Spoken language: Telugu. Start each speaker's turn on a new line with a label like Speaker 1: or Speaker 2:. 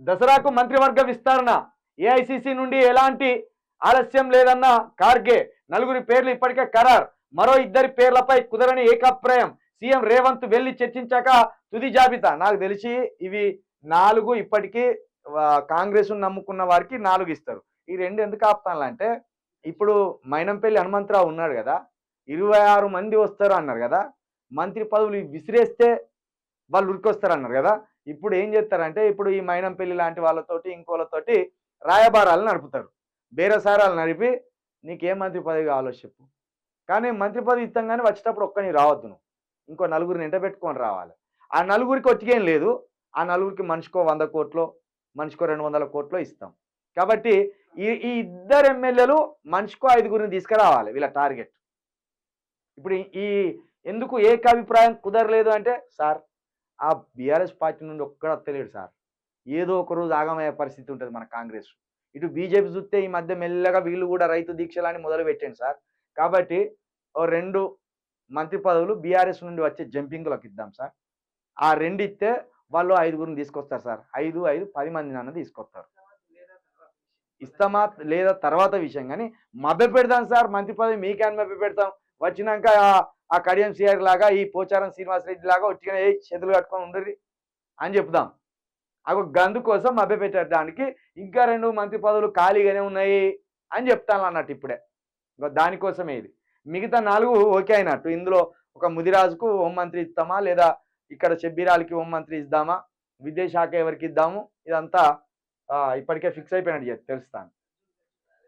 Speaker 1: దసరాకు మంత్రివర్గ విస్తరణ ఏఐసిసి నుండి ఎలాంటి ఆలస్యం లేదన్న ఖార్గే నలుగురి పేర్లు ఇప్పటికే ఖరారు. మరో ఇద్దరి పేర్లపై కుదరని ఏకాప్రాయం. సీఎం రేవంత్ వెళ్ళి చర్చించాక తుది జాబితా. నాకు తెలిసి ఇవి నాలుగు ఇప్పటికీ కాంగ్రెస్ నమ్ముకున్న వారికి నాలుగు ఇస్తారు. ఈ రెండు ఎందుకు ఆపుతానంటే ఇప్పుడు మైనంపల్లి హనుమంతరావు ఉన్నాడు కదా ఇరవై ఆరు మంది వస్తారు అన్నారు కదా మంత్రి పదవులు విసిరేస్తే వాళ్ళు ఉరికొస్తారన్నారు కదా. ఇప్పుడు ఏం చేస్తారంటే ఇప్పుడు ఈ మైనంపల్లి లాంటి వాళ్ళతోటి ఇంకోళ్ళతోటి రాయబారాలు నడుపుతారు. బేరసారాలు నడిపి నీకేం మంత్రి పదవి కావాలో చెప్పు. కానీ మంత్రి పదవి ఇస్తాం కానీ వచ్చేటప్పుడు ఒక్కని రావద్దు నువ్వు. ఇంకో నలుగురిని ఎంట పెట్టుకొని రావాలి. ఆ నలుగురికి వచ్చేకేం లేదు. ఆ నలుగురికి మనిషికో వంద కోట్లో మనిషికో రెండు వందల కోట్లో ఇస్తాం. కాబట్టి ఈ ఈ ఇద్దరు ఎమ్మెల్యేలు మనిషికో ఐదుగురిని తీసుకురావాలి వీళ్ళ టార్గెట్. ఇప్పుడు ఈ ఎందుకు ఏకాభిప్రాయం కుదరలేదు అంటే సార్ ఆ బీఆర్ఎస్ పార్టీ నుండి ఒక్కడ తెలియదు సార్. ఏదో ఒక రోజు ఆగమయ్యే పరిస్థితి ఉంటుంది మన కాంగ్రెస్. ఇటు బీజేపీ చూస్తే ఈ మధ్య మెల్లగా వీళ్ళు కూడా రైతు దీక్షలని మొదలు పెట్టండి సార్. కాబట్టి ఓ రెండు మంత్రి పదవులు బీఆర్ఎస్ నుండి వచ్చే జంపింగ్లకు ఇద్దాం సార్. ఆ రెండు ఇస్తే వాళ్ళు ఐదుగురిని తీసుకొస్తారు సార్. ఐదు ఐదు పది మంది నాన్న తీసుకొస్తారు. ఇస్తామా లేదా తర్వాత విషయం. కానీ మభ్య పెడతాం సార్. మంత్రి పదవి మీకేం మభ్య పెడతాం. వచ్చినాక ఆ- కడియం సిఆర్ లాగా ఈ పోచారం శ్రీనివాసరెడ్డి లాగా ఒట్టిగా ఏ చేతులు కట్టుకొని ఉండరు అని చెప్దాం. అవి గందు కోసం మభ్య దానికి ఇంకా రెండు మంత్రి పదవులు ఖాళీగానే ఉన్నాయి అని చెప్తాను అన్నట్టు ఇప్పుడే. ఇంకో దానికోసమే ఇది. మిగతా నాలుగు ఓకే అయినట్టు. ఇందులో ఒక ముదిరాజుకు హోంమంత్రి ఇస్తామా లేదా ఇక్కడ షబ్బీరాలకి హోంమంత్రి ఇద్దామా? విద్యాశాఖ ఎవరికి ఇద్దాము? ఇదంతా ఇప్పటికే ఫిక్స్ అయిపోయినట్టు తెలుస్తాను.